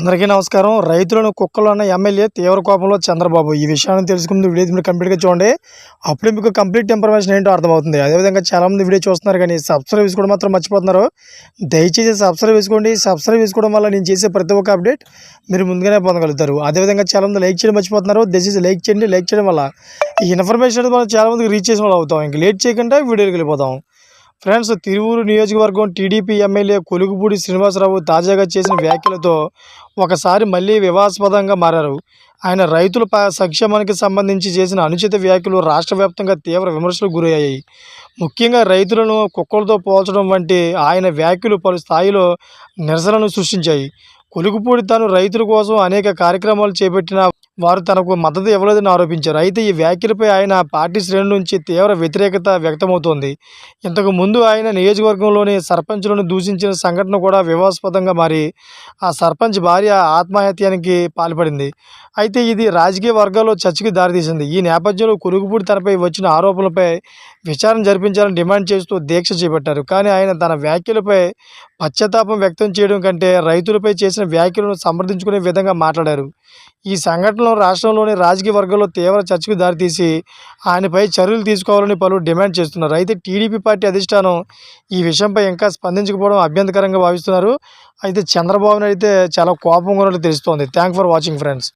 అందరికీ నమస్కారం. రైతులను కుక్కలు అన్న ఎమ్మెల్యే తీవ్ర కోపంలో చంద్రబాబు. ఈ విషయాన్ని తెలుసుకుని వీడియో మీరు కంప్లీట్గా చూడండి. అప్పుడు మీకు కంప్లీట్ ఇన్ఫర్మేషన్ ఏంటో అర్థమవుతుంది. అదేవిధంగా చాలామంది వీడియో చూస్తున్నారు కానీ సబ్స్క్రైబ్ చేసుకోవడం మాత్రం మర్చిపోతున్నారు. దయచేసి సబ్స్క్రైబ్ చేసుకోండి. సబ్స్క్రైబ్ చేసుకోవడం వల్ల నేను చేసే ప్రతి ఒక్క అప్డేట్ మీరు ముందుగానే పొందగలుగుతారు. అదేవిధంగా చాలామంది లైక్ చేయడం మర్చిపోతున్నారు. దయచేసి లైక్ చేయండి. లైక్ చేయడం వల్ల ఈ ఇన్ఫర్మేషన్ మనం చాలామందికి రీచ్ చేసిన వాళ్ళు అవుతాం. ఇంక లేట్ చేయకుండా వీడియోకి వెళ్ళిపోతాం. ఫ్రెండ్స్ తిరువూరు నియోజకవర్గం టీడీపీ ఎమ్మెల్యే కొలుగుపూడి శ్రీనివాసరావు తాజాగా చేసిన వ్యాఖ్యలతో ఒకసారి మళ్ళీ వివాదాస్పదంగా మారారు. ఆయన రైతుల ప- సంక్షేమానికి సంబంధించి చేసిన అనుచిత వ్యాఖ్యలు రాష్ట్ర తీవ్ర విమర్శలకు గురయ్యాయి. ముఖ్యంగా రైతులను కుక్కలతో పోల్చడం వంటి ఆయన వ్యాఖ్యలు పలు స్థాయిలో నిరసనను సృష్టించాయి. కొలుగుపూడి తాను రైతుల కోసం అనేక కార్యక్రమాలు చేపట్టిన వారు తనకు మద్దతు ఇవ్వలేదని ఆరోపించారు. అయితే ఈ వ్యాఖ్యలపై ఆయన పార్టీ శ్రేణుల నుంచి తీవ్ర వ్యతిరేకత వ్యక్తమవుతోంది. ఇంతకు ముందు ఆయన నియోజకవర్గంలోని సర్పంచులను దూషించిన సంఘటన కూడా వివాదాస్పదంగా మారి ఆ సర్పంచ్ భార్య ఆత్మహత్యానికి పాల్పడింది. అయితే ఇది రాజకీయ వర్గాల్లో చర్చకు దారితీసింది. ఈ నేపథ్యంలో కురుగుపూడి తనపై వచ్చిన ఆరోపణలపై విచారణ జరిపించాలని డిమాండ్ చేస్తూ దీక్ష చేపట్టారు. కానీ ఆయన తన వ్యాఖ్యలపై పశ్చాత్తాపం వ్యక్తం చేయడం కంటే రైతులపై చేసిన వ్యాఖ్యలను సమర్థించుకునే విధంగా మాట్లాడారు. ఈ సంఘటనలో రాష్ట్రంలోని రాజకీయ వర్గాల్లో తీవ్ర చర్చకు దారితీసి ఆయనపై చర్యలు తీసుకోవాలని పలువురు డిమాండ్ చేస్తున్నారు. అయితే టీడీపీ పార్టీ అధిష్టానం ఈ విషయంపై ఇంకా స్పందించకపోవడం అభ్యంతకరంగా భావిస్తున్నారు. అయితే చంద్రబాబు అయితే చాలా కోపంగా ఉన్నట్టు తెలుస్తోంది. Thank for watching friends.